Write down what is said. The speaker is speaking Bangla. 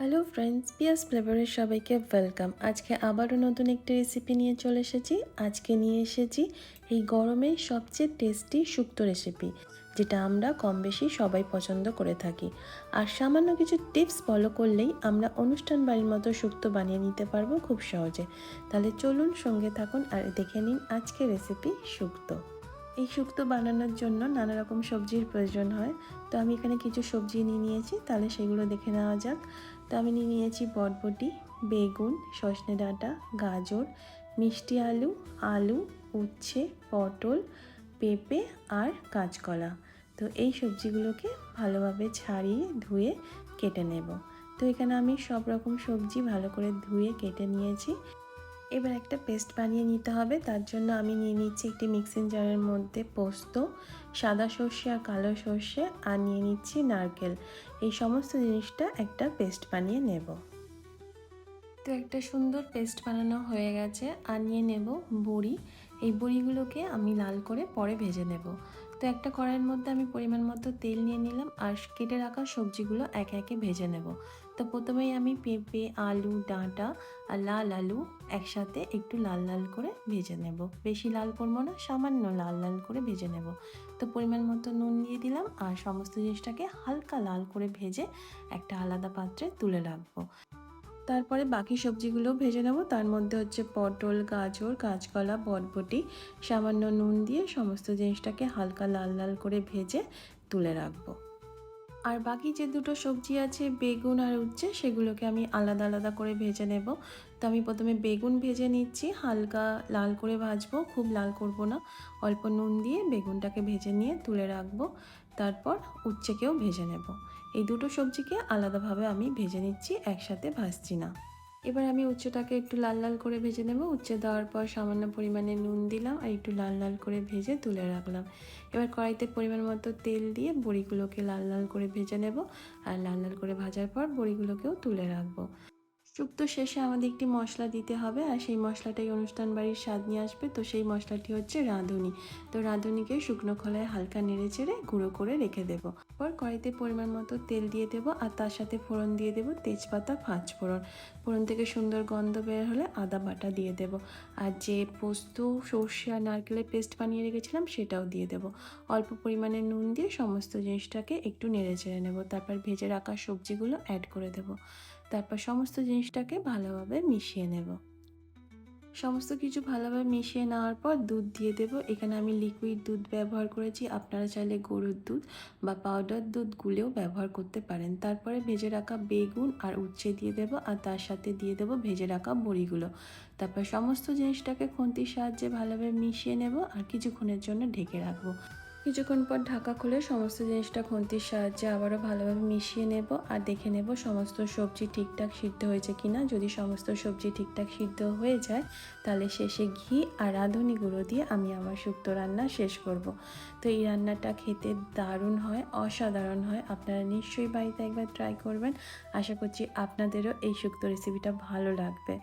হ্যালো ফ্রেন্ডস পিয়াস ফ্লেভারের সবাইকে ওয়েলকাম আজকে আবারও নতুন একটি রেসিপি নিয়ে চলে এসেছি। আজকে নিয়ে এসেছি এই গরমে সবচেয়ে টেস্টি শুক্তো রেসিপি যেটা আমরা কম বেশি সবাই পছন্দ করে থাকি। আর সামান্য কিছু টিপস ফলো করলেই আমরা অনুষ্ঠান বাড়ির মতো শুক্তো বানিয়ে নিতে পারব খুব সহজে। তাহলে চলুন সঙ্গে থাকুন আর দেখে নিন আজকে রেসিপি শুক্তো। এই শুক্তো বানানোর জন্য নানা রকম সবজির প্রয়োজন হয়। তো আমি এখানে কিছু সবজি নিয়ে নিয়েছি। তাহলে সেগুলো দেখে নেওয়া যাক। তো আমি নিয়ে নিয়েছি বটবটি, বেগুন সজনে ডাঁটা, গাজর, মিষ্টি আলু আলু, উচ্ছে, পটল, পেঁপে আর কাঁচকলা। তো এই সবজিগুলোকে ভালোভাবে ছাড়িয়ে ধুয়ে কেটে নেব। তো এখানে আমি সব রকম সবজি ভালো করে ধুয়ে কেটে নিয়েছি। এবার একটা পেস্ট বানিয়ে নিতে হবে। তার জন্য আমি নিয়ে নিচ্ছি একটি মিক্সিং জারের মধ্যে পোস্ত, সাদা সর্ষে আর কালো সর্ষে আর নিয়ে নিচ্ছি নারকেল। এই সমস্ত জিনিসটা একটা পেস্ট বানিয়ে নেব। তো একটা সুন্দর পেস্ট বানানো হয়ে গেছে। আর নিয়ে নেব বড়ি। এই বড়িগুলোকে আমি লাল করে পরে ভেজে নেব। তো একটা কড়াইয়ের মধ্যে আমি পরিমাণ মতো তেল নিয়ে নিলাম আর কেটে রাখা সবজিগুলো একে একে ভেজে নেব। তো প্রথমেই আমি পেঁপে, আলু, ডাঁটা আর লাল আলু একসাথে একটু লাল লাল করে ভেজে নেব। বেশি লাল করব না, সামান্য লাল লাল করে ভেজে নেব। তো পরিমাণ মতো নুন দিয়ে দিলাম আর সমস্ত জিনিসটাকে হালকা লাল করে ভেজে একটা আলাদা পাত্রে তুলে রাখব। তারপরে বাকি সবজিগুলো ভেজে নেব। তার মধ্যে হচ্ছে পটল, গাজর, কাঁচকলা বটবটি সামান্য নুন দিয়ে সমস্ত জিনিসটাকে হালকা লাল লাল করে ভেজে তুলে রাখব। আর বাকি যে দুটো সবজি আছে, বেগুন আর উচ্ছে, সেগুলোকে আমি আলাদা আলাদা করে ভেজে নেব। তো আমি প্রথমে বেগুন ভেজে নিচ্ছি, হালকা লাল করে ভাজবো, খুব লাল করব না। অল্প নুন দিয়ে বেগুনটাকে ভেজে নিয়ে তুলে রাখব। তারপর উচ্ছেকেও ভেজে নেব। এই দুটো সবজিকে আলাদাভাবে আমি ভেজে নিচ্ছি, একসাথে ভাজছি না। এবার আমি উচ্চটাকে একটু লাল লাল করে ভেজে নেব। উচ্ছে দেওয়ার পর সামান্য পরিমাণে নুন দিলাম আর একটু লাল লাল করে ভেজে তুলে রাখলাম। এবার কড়াইতে পরিমাণ মতো তেল দিয়ে বড়িগুলোকে লাল লাল করে ভেজে নেব। আর লাল লাল করে ভাজার পর বড়িগুলোকেও তুলে রাখব। শুক্তো শেষে আমাদের একটি মশলা দিতে হবে আর সেই মশলাটাই অনুষ্ঠান বাড়ির স্বাদ নিয়ে আসবে। তো সেই মশলাটি হচ্ছে রাঁধুনি। তো রাঁধুনিকে শুকনো খোলায় হালকা নেড়ে চেড়ে গুঁড়ো করে রেখে দেব। পর কড়াইতে পরিমাণ মতো তেল দিয়ে দেব আর তার সাথে ফোড়ন দিয়ে দেব তেজপাতা পাঁচ ফোড়ন। ফোড়ন থেকে সুন্দর গন্ধ বের হলে আদা বাটা দিয়ে দেব আর যে পোস্ত, সর্ষে আর নারকেলের পেস্ট বানিয়ে রেখেছিলাম সেটাও দিয়ে দেব। অল্প পরিমাণে নুন দিয়ে সমস্ত জিনিসটাকে একটু নেড়ে চেড়ে নেব। তারপর ভেজে রাখা সবজিগুলো অ্যাড করে দেব। তারপর সমস্ত জিনিসটাকে ভালোভাবে মিশিয়ে নেব। সমস্ত কিছু ভালোভাবে মিশিয়ে নেওয়ার পর দুধ দিয়ে দেব। এখানে আমি লিকুইড দুধ ব্যবহার করেছি। আপনারা চাইলে গরুর দুধ বা পাউডার দুধ গুলেও ব্যবহার করতে পারেন। তারপরে ভেজে রাখা বেগুন আর উচ্ছে দিয়ে দেব আর তার সাথে দিয়ে দেব ভেজে রাখা বড়িগুলো। তারপর সমস্ত জিনিসটাকে খুন্তির সাহায্যে ভালোভাবে মিশিয়ে নেব আর কিছুক্ষণের জন্য ঢেকে রাখব। কিছুক্ষণ পর ঢাকা খুলে সমস্ত জিনিসটা খুন্তির সাহায্যে আবারও ভালোভাবে মিশিয়ে নেব আর দেখে নেব সমস্ত সবজি ঠিকঠাক সিদ্ধ হয়েছে কিনা যদি সমস্ত সবজি ঠিকঠাক সিদ্ধ হয়ে যায়, তাহলে শেষে ঘি আর রাঁধুনি গুঁড়ো দিয়ে আমি আমার শুক্তো রান্না শেষ করব। তো এই রান্নাটা খেতে দারুণ হয়, অসাধারণ হয়। আপনারা নিশ্চয়ই বাড়িতে একবার ট্রাই করবেন। আশা করছি আপনাদেরও এই শুক্তো রেসিপিটা ভালো লাগবে।